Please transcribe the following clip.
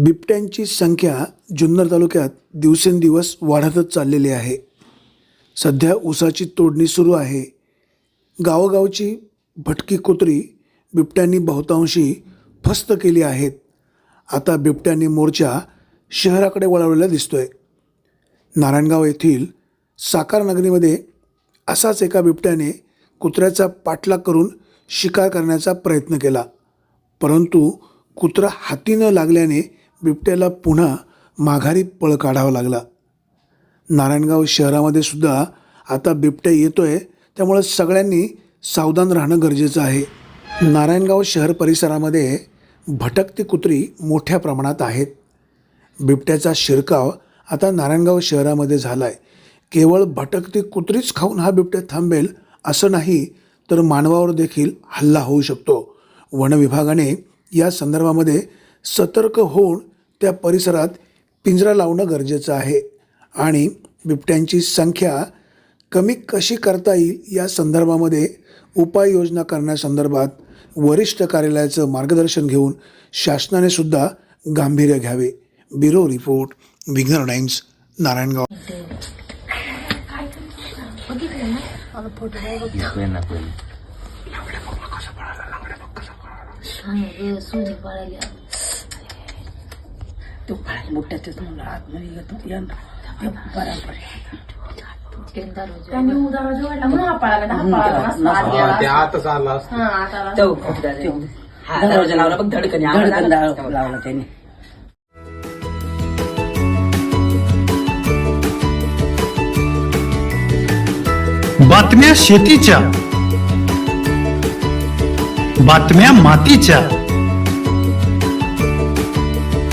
बिबट्यांची संख्या जुन्नर तालुक्यात दिवसेंदिवस वाढतच चाललेली आहे. सध्या ऊसाची तोडणी सुरू आहे. गावोगावची भटकी कुत्री बिबट्यांनी बहुतांशी फस्त केली आहेत. आता बिबट्यांनी मोर्चा शहराकडे वळवलेला दिसतोय. नारायणगाव येथील साकार नगरीमध्ये असाच एका बिबट्याने कुत्र्याचा पाठलाग करून शिकार करण्याचा प्रयत्न केला. परंतु कुत्रा हाती न लागल्याने बिबट्याला पुन्हा माघारी पळ काढावा लागला. नारायणगाव शहरामध्ये सुद्धा आता बिबट्या येतो आहे त्यामुळं सगळ्यांनी सावधान राहणं गरजेचं आहे. नारायणगाव शहर परिसरामध्ये भटकती कुत्री मोठ्या प्रमाणात आहेत. बिबट्याचा शिरकाव आता नारायणगाव शहरामध्ये झाला आहे केवळ भटकती कुत्रीच खाऊन हा बिबट्या थांबेल असं नाही तर मानवावर देखील हल्ला होऊ शकतो. वनविभागाने या संदर्भामध्ये सतर्क होऊन त्या परिसरात पिंजरा लावणं गरजेचं आहे आणि बिबट्यांची संख्या कमी कशी करता येईल या संदर्भामध्ये उपाययोजना करण्यासंदर्भात वरिष्ठ कार्यालयाचं मार्गदर्शन घेऊन शासनाने सुद्धा गांभीर्य घ्यावे. Bureau report Vighnahar Times Narayangaon. तो फार मोठा त्याच मुलं आतमध्ये येतो बरोबर. हा. हा हा दरवाजा लावला बघ धडकन धडकन लावला त्याने. बातम्या शेतीच्या बातम्या मातीच्या.